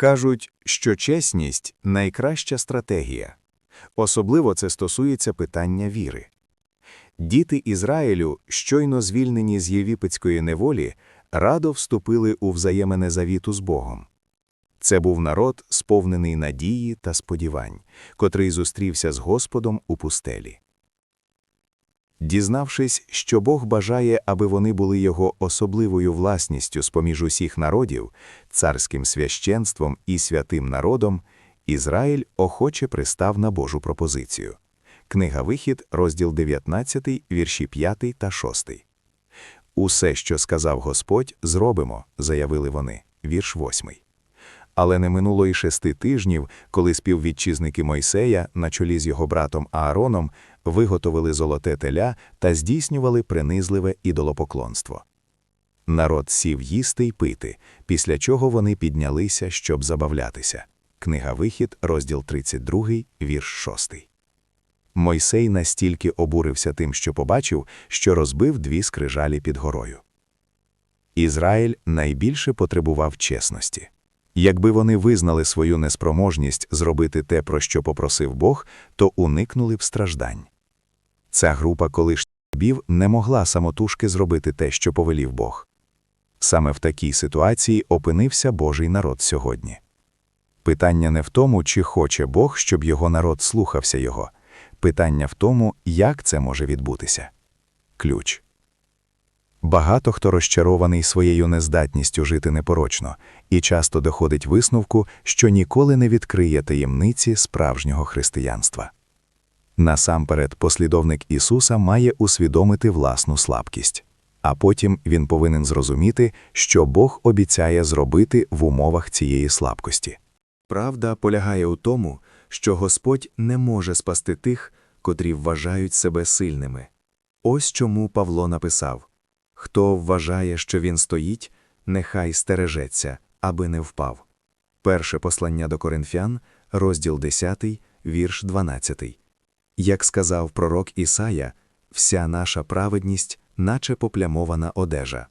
Кажуть, що чесність найкраща стратегія. Особливо це стосується питання віри. Діти Ізраїлю, щойно звільнені з єгипетської неволі, радо вступили у взаємне завіту з Богом. Це був народ, сповнений надії та сподівань, котрий зустрівся з Господом у пустелі. Дізнавшись, що Бог бажає, аби вони були його особливою власністю з-поміж усіх народів, царським священством і святим народом, Ізраїль охоче пристав на Божу пропозицію. Книга Вихід, розділ 19, вірші 5 та 6. Усе, що сказав Господь, зробимо, заявили вони. Вірш 8. Але не минуло й шести тижнів, коли співвітчизники Мойсея, на чолі з його братом Аароном, виготовили золоте теля та здійснювали принизливе ідолопоклонство. Народ сів їсти й пити, після чого вони піднялися, щоб забавлятися. Книга Вихід, розділ 32, вірш 6. Мойсей настільки обурився тим, що побачив, що розбив дві скрижалі під горою. Ізраїль найбільше потребував чесності. Якби вони визнали свою неспроможність зробити те, про що попросив Бог, то уникнули б страждань. Ця група колишніх не могла самотужки зробити те, що повелів Бог. Саме в такій ситуації опинився Божий народ сьогодні. Питання не в тому, чи хоче Бог, щоб його народ слухався його. Питання в тому, як це може відбутися. Ключ. Багато хто розчарований своєю нездатністю жити непорочно і часто доходить висновку, що ніколи не відкриє таємниці справжнього християнства. Насамперед, послідовник Ісуса має усвідомити власну слабкість, а потім він повинен зрозуміти, що Бог обіцяє зробити в умовах цієї слабкості. Правда полягає у тому, що Господь не може спасти тих, котрі вважають себе сильними. Ось чому Павло написав Хто вважає, що він стоїть, нехай стережеться, аби не впав. Перше послання до Коринфян, розділ 10, вірш 12. Як сказав пророк Ісая, вся наша праведність, наче поплямована одежа.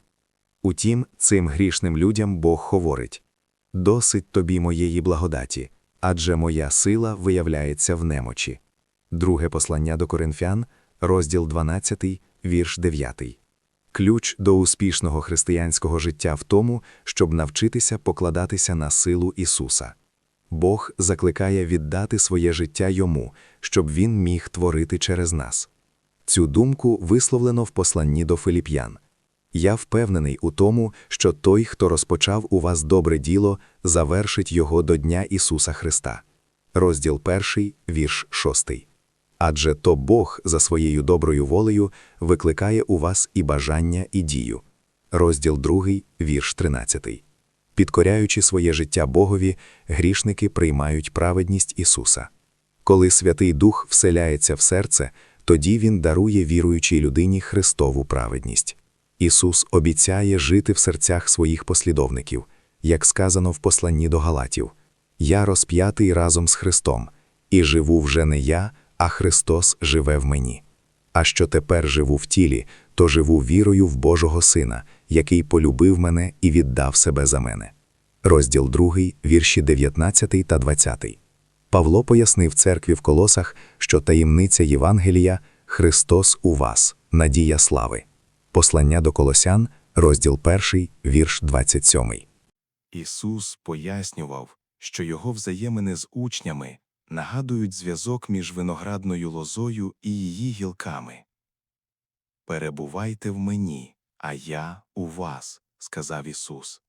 Утім, цим грішним людям Бог говорить Досить тобі моєї благодаті, адже моя сила виявляється в немочі. Друге послання до Коринфян, розділ 12, вірш 9. Ключ до успішного християнського життя в тому, щоб навчитися покладатися на силу Ісуса. Бог закликає віддати своє життя йому, щоб Він міг творити через нас. Цю думку висловлено в посланні до Филіп'ян. Я впевнений у тому, що той, хто розпочав у вас добре діло, завершить його до Дня Ісуса Христа. Розділ 1, вірш 6. Адже то Бог за своєю доброю волею викликає у вас і бажання, і дію. Розділ 2, вірш 13. Підкоряючи своє життя Богові, грішники приймають праведність Ісуса. Коли Святий Дух вселяється в серце, тоді Він дарує віруючій людині Христову праведність. Ісус обіцяє жити в серцях своїх послідовників, як сказано в посланні до Галатів: Я розп'ятий разом з Христом, і живу вже не я, а Христос живе в мені. А що тепер живу в тілі, то живу вірою в Божого Сина, який полюбив мене і віддав себе за мене. Розділ 2, вірші 19 та 20. Павло пояснив церкві в колосах, що таємниця Євангелія Христос у вас, надія слави. Послання до Колосян, розділ 1, вірш 27. Ісус пояснював, що його взаємини з учнями нагадують зв'язок між виноградною лозою і її гілками. Перебувайте в мені, а я у вас, сказав Ісус.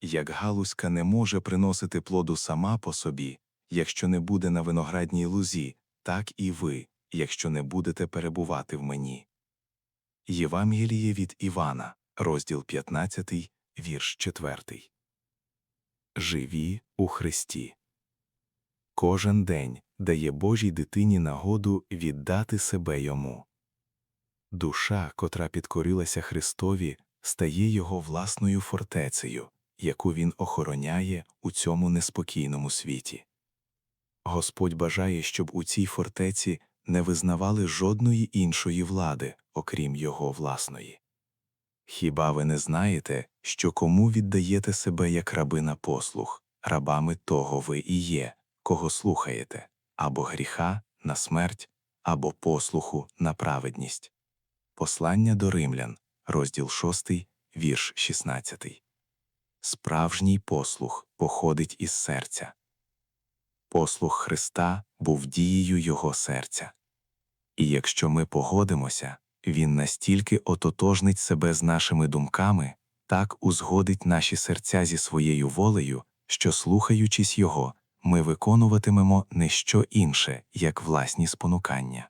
Як галузька не може приносити плоду сама по собі, якщо не буде на виноградній лузі, так і ви, якщо не будете перебувати в мені. Євангеліє від Івана, розділ 15, вірш 4. Живі у Христі. Кожен день дає Божій дитині нагоду віддати себе йому. Душа, котра підкорилася Христові, стає його власною фортецею, яку він охороняє у цьому неспокійному світі. Господь бажає, щоб у цій фортеці не визнавали жодної іншої влади, окрім його власної. Хіба ви не знаєте, що кому віддаєте себе як раби на послуг, рабами того ви і є, кого слухаєте, або гріха на смерть, або послуху на праведність. Послання до римлян, розділ 6, вірш 16. Справжній послух походить із серця. Послух Христа був дією Його серця. І якщо ми погодимося, Він настільки ототожнить себе з нашими думками, так узгодить наші серця зі своєю волею, що, слухаючись Його, ми виконуватимемо не що інше, як власні спонукання.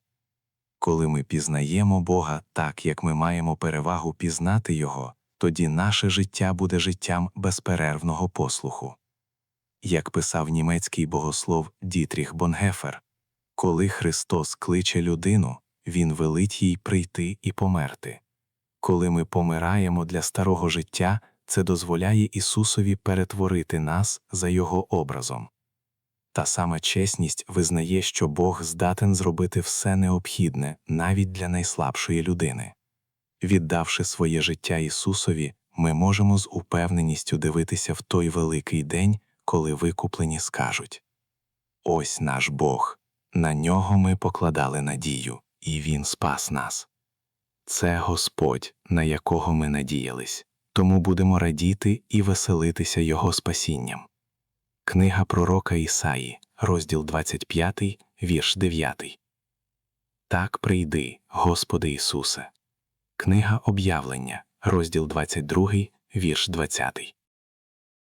Коли ми пізнаємо Бога так, як ми маємо перевагу пізнати Його, тоді наше життя буде життям безперервного послуху. Як писав німецький богослов Дітріх Бонгефер, коли Христос кличе людину, Він велить їй прийти і померти. Коли ми помираємо для старого життя, це дозволяє Ісусові перетворити нас за Його образом. Та сама чесність визнає, що Бог здатен зробити все необхідне навіть для найслабшої людини. Віддавши своє життя Ісусові, ми можемо з упевненістю дивитися в той великий день, коли викуплені скажуть Ось наш Бог, на нього ми покладали надію, і Він спас нас. Це Господь, на якого ми надіялись, тому будемо радіти і веселитися Його спасінням. Книга пророка Ісаї, розділ 25, вірш 9. Так прийди, Господи Ісусе. Книга об'явлення, розділ 22, вірш 20.